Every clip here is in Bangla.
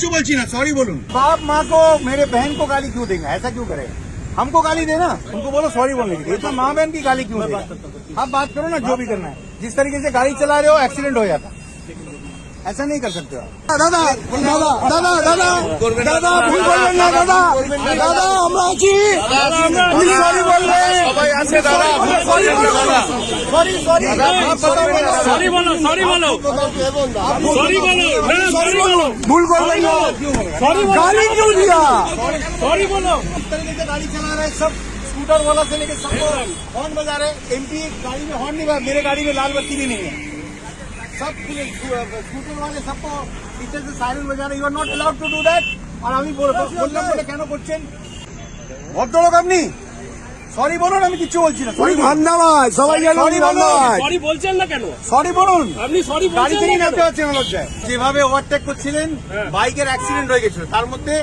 क्यों बोलची ना सॉरी बोलू। बाप माँ को मेरे बहन को गाली क्यों देंगे? ऐसा क्यों करे? हमको गाली देना। उनको बोलो सॉरी बोलने के लिए। इतना माँ बहन की गाली क्यों देगा? आप बात करो ना जो भी करना है। जिस तरीके से गाड़ी चला रहे हो एक्सीडेंट हो जाता। ऐसा नहीं कर सकते हो आप। দাদা দাদা দাদা দাদা দাদা ভুল করবেন না দাদা দাদা আমরা আছি আপনি সরি বলবেন সবাই আছে দাদা सॉरी सॉरी सॉरी সরি বলো সরি বলো সরি বলো না সরি বলো ভুল করবেন না সরি বলো গালি क्यों दिया সরি বলো इस तरीके से गाड़ी चला रहे हैं सब स्कूटर वाला से लेके सबको हॉर्न बजा रहे हैं एमपी गाड़ी में हॉर्न नहीं बजा मेरे गाड़ी में लाल बत्ती भी नहीं है सब स्कूटर वाले सबको पीछे से साइरन बजा रहे you are not allowed to do that আর আমি বল- বললাম বলে কেন করছেন ভদ্রলোক আপনি সরি বলুন আমি কিছু বলছি না ওই সরি ধন্যবাদ সবাই জানো Sorry বলো। ধন্যবাদ সরি বলছেন না কেন সরি বলুন আপনি সরি গাড়ি বলছেন থেকে না নামতে কেন? পারছেন না লজ্জায় যেভাবে ওভারটেক করছিলেন হ্যাঁ। বাইকের অ্যাক্সিডেন্ট হয়ে গেছিল তার মধ্যে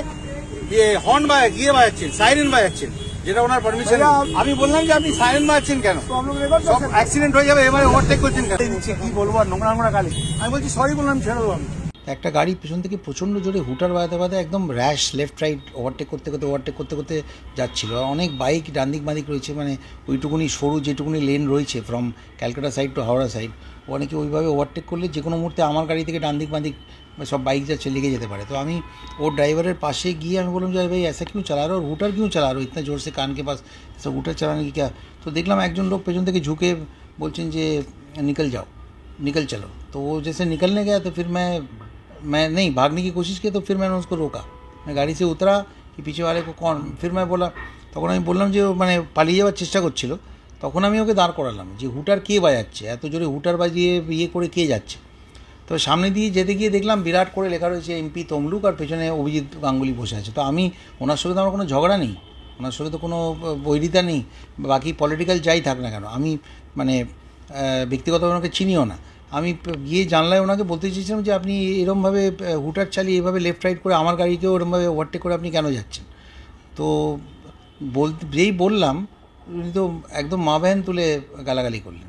ইয়ে হর্ন বাজা গিয়ে বাজাচ্ছেন সাইরেন বাজাচ্ছেন যেটা ওনার পারমিশন আমি বললাম যে আপনি সাইরেন মারছেন কেন? সব অ্যাক্সিডেন্ট হয়ে যাবে এবারে ওভারটেক করছেন কেন? কি বলব আর নোংরা নোংরা গালি। আমি বলছি সরি বললাম ছেড়ে দেবো আমি একটা গাড়ি পেছন থেকে প্রচণ্ড জোরে হুটার বাজাতে বাজাতে একদম র্যাশ লেফট রাইট ওভারটেক করতে করতে ওভারটেক করতে করতে যাচ্ছিল। অনেক বাইক ডান দিক বাদিক রয়েছে মানে ওইটুকুনি সরু যেটুকুনি লেন রয়েছে from Calcutta side to Howrah side অনেকে ওইভাবে ওভারটেক করলে যে কোনো মুহূর্তে আমার গাড়ি থেকে ডান দিক বাদিক সব বাইক যাচ্ছে লেগে যেতে পারে তো আমি ওর ড্রাইভারের পাশে গিয়ে আমি বললাম যে "अरे भाई ऐसा क्यों चला रहे हो और हुटर क्यों चला रहे हो इतना जोर से कान के पास सब हुटर चलाने की क्या तो দেখলাম একজন লোক পেছন থেকে ঝুঁকে বলছেন যে निकल जाओ निकल चलो तो वो जैसे निकलने गया तो फिर मैं मैं नहीं भागने की कोशिश की तो फिर मैंने उसको रोका मैं गाड़ी से उतरा कि पीछे वाले को कौन फिर मैं बोला তখন আমি বললাম যে ও মানে পালিয়ে যাওয়ার চেষ্টা করছিল তখন আমি ওকে দাঁড় করালাম যে হুটার কে বাজাচ্ছে এত জোরে হুটার বাজিয়ে ইয়ে করে কে যাচ্ছে তো সামনে দিয়ে যেতে গিয়ে দেখলাম বিরাট করে লেখা রয়েছে এমপি তমলুক আর পেছনে অভিজিৎ গাঙ্গুলি বসে আছে। তো আমি, ওনার সঙ্গে তো আমার কোনো ঝগড়া নেই, ওনার সঙ্গে তো কোনো বৈরিতা নেই, বাকি পলিটিক্যাল যাই থাক না কেন, আমি মানে ব্যক্তিগতভাবে ওনাকে চিনিও না। আমি গিয়ে জানলায় ওনাকে বলতে চেয়েছিলাম যে আপনি এরমভাবে হুটার চালিয়ে এভাবে লেফট রাইট করে আমার গাড়িকেও এরমভাবে ওভারটেক করে আপনি কেন যাচ্ছেন? তো বলতে যেই বললাম, উনি তো একদম মা তুলে গালাগালি করলেন।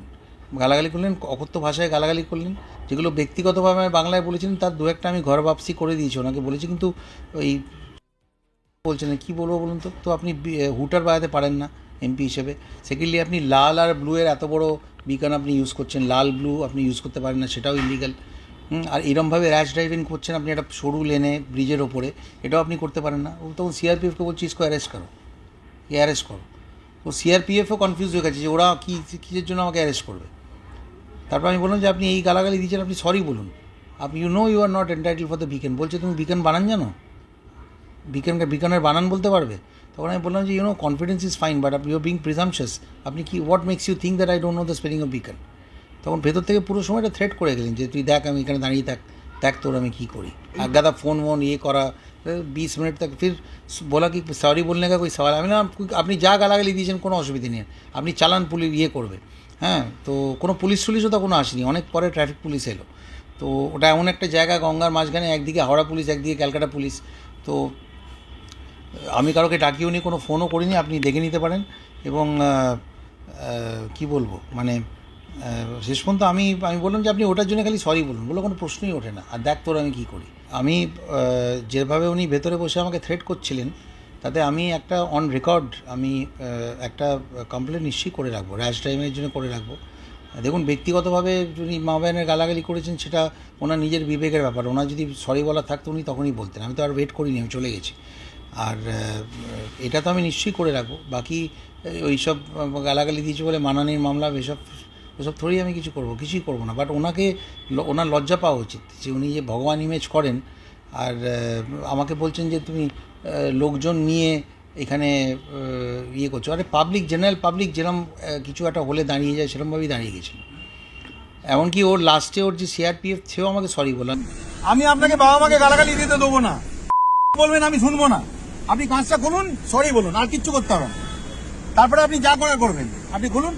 গালাগালি করলেন, অকথ্য ভাষায় গালাগালি করলেন। যেগুলো ব্যক্তিগতভাবে আমি বাংলায় বলেছিলেন তার দু একটা আমি ঘর বাপসি করে দিয়েছি, ওনাকে বলেছি, কিন্তু ওই বলছেন কী বলব বলুন তো? তো আপনি হুটার বাজাতে পারেন না, এমপি হিসেবে। সেকেন্ডলি আপনি লাল আর ব্লু এর এত বড় বিকান আপনি ইউজ করছেন, লাল ব্লু আপনি ইউজ করতে পারেন না, সেটাও ইলিগাল আর এরমভাবে র্যাশ ড্রাইভিং করছেন, আপনি একটা সরু লেনে ব্রিজের ওপরে, এটাও আপনি করতে পারেন না। ও তখন সিআরপিএফকে বলছি ইসকো অ্যারেস্ট করো অ্যারেস্ট করো। তো সিআরপিএফও কনফিউজ হয়ে গেছে যে ওরা কী, কিসের জন্য আমাকে অ্যারেস্ট করবে? তারপর আমি বললাম যে আপনি এই গালাগালি দিচ্ছেন আপনি সরি বলুন আপনি you know you are not entitle for the বিকেন বলছে তুমি বিকেন বানান জানো বিকেনকে বিকানের বানান বলতে পারবে তখন আমি বললাম যে you know confidence is fine but you being presumptuous আপনি কি what makes you think that I don't know the spelling of বিকেন তখন ভেতর থেকে পুরো সময়টা থ্রেট করে গেলেন যে তুই দেখ আমি এখানে দাঁড়িয়ে থাক দেখ তোর আমি কী করি এক গাদা ফোন वोन ये करा बीस मिनट तक फिर बोला कि सॉरी बोलने का कोई सवाल আমি না আপনি যা গালাগালি দিয়েছেন কোনো অসুবিধা নেই আপনি চালান পুলিশ ইয়ে করবে হ্যাঁ তো কোনো পুলিশ টুলিশও তো কোনো আসেনি। অনেক পরে ট্রাফিক পুলিশ এলো। তো ওটা এমন একটা জায়গা, গঙ্গার মাঝখানে একদিকে হাওড়া পুলিশ, একদিকে ক্যালকাটা পুলিশ। তো আমি কারোকে ডাকিও নি, কোনো ফোনও করিনি, আপনি দেখে নিতে পারেন। এবং কি বলব? মানে শেষ পর্যন্ত আমি আমি বললাম যে আপনি ওটার জন্য খালি সরি বলুন। বলে কোনো প্রশ্নই ওঠে না। আর দেখ তোর আমি কী করি? আমি যেভাবে উনি ভেতরে বসে আমাকে থ্রেট করছিলেন তাতে আমি একটা অন রেকর্ড আমি একটা কমপ্লেন নিশ্চয়ই করে রাখব র্যাশ ড্রাইভিংয়ের জন্য করে রাখব। দেখুন, ব্যক্তিগতভাবে উনি মা বায়নের গালাগালি করেছেন, সেটা ওনার নিজের বিবেকের ব্যাপার। ওনার যদি সরি বলা থাকতো, উনি তখনই বলতেন। আমি তো আর ওয়েট করিনি, আমি চলে গেছি। আর এটা তো আমি নিশ্চয়ই করে রাখব। বাকি ওই সব গালাগালি দিয়েছে বলে মানানির মামলা, এসব ওসব থোড়ি আমি কিছু করব, কিছুই করব না। বাট ওনাকে ওনার লজ্জা পাওয়া উচিত যে উনি যে ভগবান ইমেজ করেন, আর আমাকে বলছেন যে তুমি লোকজন নিয়ে এখানে ইয়ে করছ। আরে পাবলিক জেনারেল পাবলিক যেরকম কিছু একটা হলে দাঁড়িয়ে যায় সেরকমভাবেই দাঁড়িয়ে গেছিল। এমনকি ওর লাস্টে ওর যে সিআরপিএফ সেও আমাকে সরি বললাম আমি আপনাকে বাবা মাকে গালাগালি দিতে দেবো না। বলবেন আমি শুনব না। আপনি কাজটা খুলুন সরি বলুন আর কিচ্ছু করতে হবে না। তারপরে আপনি যা করার করবেন আপনি খুলুন।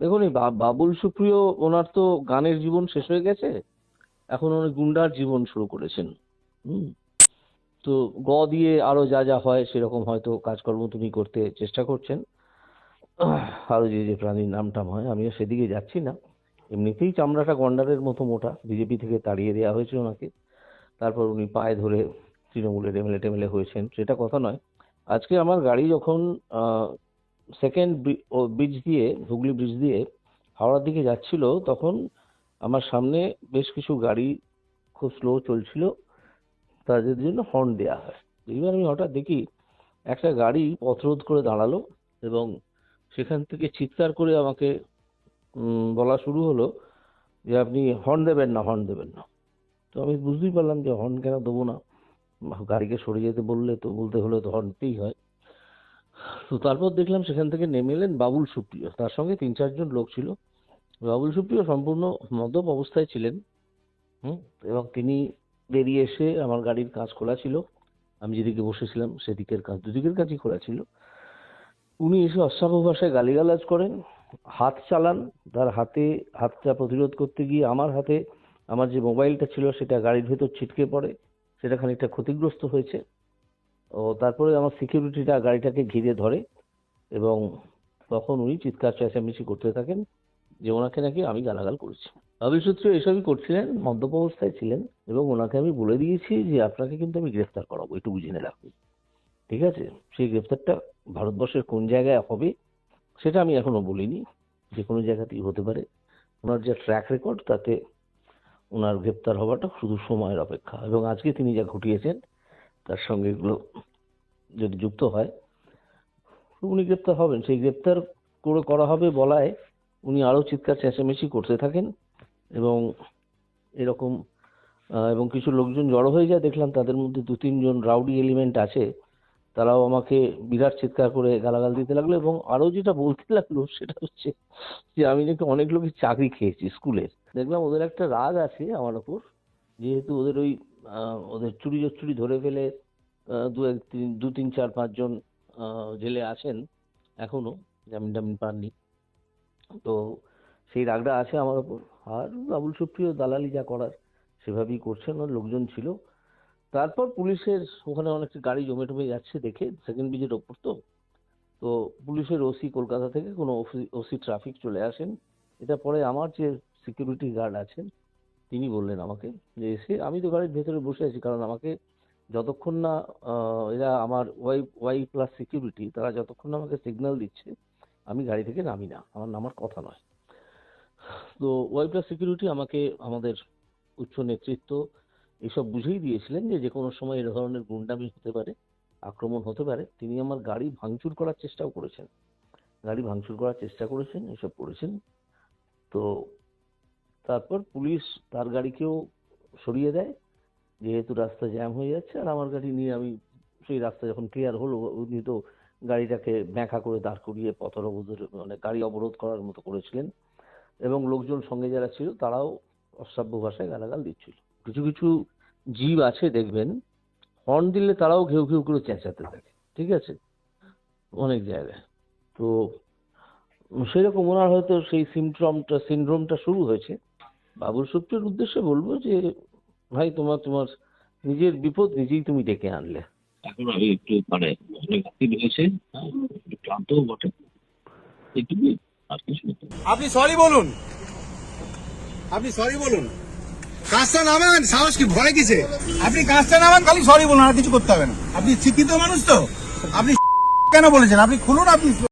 দেখুন এই বাবুল সুপ্রিয় ওনার তো গানের জীবন শেষ হয়ে গেছে। এখন উনি গুন্ডার জীবন শুরু করেছেন। হুম। তো গ দিয়ে আরও যা যা হয় সেরকম হয়তো কাজকর্ম তুমি করতে চেষ্টা করছেন। আরও যে যে প্রাণীর নাম টাম হয়, আমিও সেদিকে যাচ্ছি না। এমনিতেই চামড়াটা গন্ডারের মতো মোটা, বিজেপি থেকে তাড়িয়ে দেওয়া হয়েছে ওনাকে। তারপর উনি পায়ে ধরে তৃণমূলের এমএলএ টেমএলএ হয়েছেন, সেটা কথা নয়। আজকে আমার গাড়ি যখন সেকেন্ড ব্রিজ দিয়ে, হুগলি ব্রিজ দিয়ে হাওড়ার দিকে যাচ্ছিল, তখন আমার সামনে বেশ কিছু গাড়ি খুব স্লো চলছিল। তাদের জন্য হর্ন দেওয়া হয়। এইবার আমি হঠাৎ দেখি একটা গাড়ি পথরোধ করে দাঁড়াল এবং সেখান থেকে চিৎকার করে আমাকে বলা শুরু হলো যে আপনি হর্ন দেবেন না হর্ন দেবেন না। তো আমি বুঝতেই পারলাম যে হর্ন কেন দেবো না। গাড়িকে সরে যেতে বললে তো, বলতে হলে তো হর্ন দিতেই হয়। তো তারপর দেখলাম সেখান থেকে নেমে এলেন বাবুল সুপ্রিয়। তার সঙ্গে তিন চারজন লোক ছিল। বাবুল সুপ্রিয় সম্পূর্ণ মদ্যপ অবস্থায় ছিলেন, হুম, এবং তিনি বেরিয়ে এসে আমার গাড়ির কাঁচ খোলা ছিল। আমি যেদিকে বসেছিলাম সেদিকের কাঁচ, দুদিকের কাঁচই খোলা ছিল। উনি এসে অশ্রাব্য ভাষায় গালিগালাজ করেন, হাত চালান, তার হাতে হাতটা প্রতিরোধ করতে গিয়ে আমার হাতে আমার যে মোবাইলটা ছিল সেটা গাড়ির ভেতর ছিটকে পড়ে, সেটা খানিকটা ক্ষতিগ্রস্ত হয়েছে। ও তারপরে আমার সিকিউরিটিটা গাড়িটাকে ঘিরে ধরে এবং তখন উনি চিৎকার চেঁচামেচি করতে থাকেন। যে ওনাকে নাকি আমি গালাগাল করেছি। অবিসূত্র এসবই করছিলেন, মদ্যপ অবস্থায় ছিলেন এবং ওনাকে আমি বলে দিয়েছি যে আপনাকে কিন্তু আমি গ্রেফতার করাবো, এটুকু জেনে রাখুন। ঠিক আছে? সেই গ্রেফতারটা ভারতবর্ষের কোন জায়গায় হবে সেটা আমি এখনও বলিনি, যে কোনো জায়গাতেই হতে পারে। ওনার যে ট্র্যাক রেকর্ড তাতে ওনার গ্রেপ্তার হওয়াটা শুধু সময়ের অপেক্ষা। এবং আজকে তিনি যা ঘটিয়েছেন, তার সঙ্গে এগুলো যদি যুক্ত হয়, উনি গ্রেপ্তার হবেন। সেই গ্রেপ্তার করে করা হবে বলায় উনি আরও চিৎকার চেঁচামেচি করতে থাকেন এবং এরকম এবং কিছু লোকজন জড়ো হয়ে যায়, দেখলাম তাদের মধ্যে দু তিনজন রাউডি এলিমেন্ট আছে। তারাও আমাকে বিরাট চিৎকার করে গালাগাল দিতে লাগল এবং আরও যেটা বলতে লাগল সেটা হচ্ছে যে আমি নাকি অনেক লোকের চাকরি খেয়েছি স্কুলের। দেখলাম ওদের একটা রাগ আছে আমার ওপর, যেহেতু ওদের ওই ওদের চুরি চুরি ধরে ফেলে দু এক তিন, দু তিন চার পাঁচজন জেলে আছেন এখনও জামিন টামিন পাননি। তো সেই রাগটা আছে আমার ওপর। আর বাবুল সুপ্রিয়, দালালি যা করার, সেভাবেই করছেন। লোকজন ছিল। তারপর পুলিশের ওখানে অনেকটা গাড়ি জমে টমে যাচ্ছে দেখে সেকেন্ড ব্রিজের ওপর তো। তো পুলিশের ওসি কলকাতা থেকে কোনো ওসি ট্রাফিক চলে আসেন। এটা পরে আমার যে সিকিউরিটি গার্ড আছেন, তিনি বললেন আমাকে যে এসে আমি তো গাড়ির ভেতরে বসে আছি, কারণ আমাকে যতক্ষণ না এরা আমার ওয়াই ওয়াই প্লাস সিকিউরিটি তারা যতক্ষণ না আমাকে সিগন্যাল দিচ্ছে আমি গাড়ি থেকে নামি না, আমার নামার কথা নয়। তো ওয়াই প্লাস সিকিউরিটি আমাকে, আমাদের উচ্চ নেতৃত্ব এসব বুঝেই দিয়েছিলেন যে যে কোনো সময় এ ধরনের গুন্ডামি হতে পারে, আক্রমণ হতে পারে, তিনি আমার গাড়ি ভাঙচুর করার চেষ্টাও করেছেন। গাড়ি ভাঙচুর করার চেষ্টা করেছেন, এসব করেছেন। তো তারপর পুলিশ তার গাড়িকেও সরিয়ে দেয়, যেহেতু রাস্তা জ্যাম হয়ে যাচ্ছে, আর আমার গাড়ি নিয়ে আমি সেই রাস্তা যখন ক্লিয়ার হলো, উনি তো গাড়িটাকে ব্যাঁকা করে দাঁড় করিয়ে পথ অবরোধের মানে গাড়ি অবরোধ করার মতো করেছিলেন এবং লোকজন সঙ্গে যারা ছিল তারাও অশ্রাব্য ভাষায় গালাগাল দিচ্ছিল। কিছু কিছু জীব আছে দেখবেন, হর্ন দিলে তারাও ঘেউ ঘেউ করে চেঁচাতে থাকে, ঠিক আছে? অনেক জায়গায়। তো সেরকম ওনার হয়তো সেই সিমট্রমটা সিনড্রোমটা শুরু হয়েছে। বাবুল সুপ্রিয়র উদ্দেশ্যে বলব যে, ভাই তোমার তোমার নিজের বিপদ নিজেই তুমি ডেকে আনলে। এখন আমি একটু মানে অনেক অস্থির হয়েছে হ্যাঁ একটু ক্লান্তও বটে। এটুকুই আর কিছু আপনি সরি বলুন। আপনি সরি বলুন। কাজটা নামান, সাহস কি, ভয় কিছে আপনি কাজটা নামান, খালি সরি বলুন, আর কিছু করতে হবে না। আপনি শিক্ষিত মানুষ তো। আপনি কেন বলেছেন? আপনি খুলুন, আপনি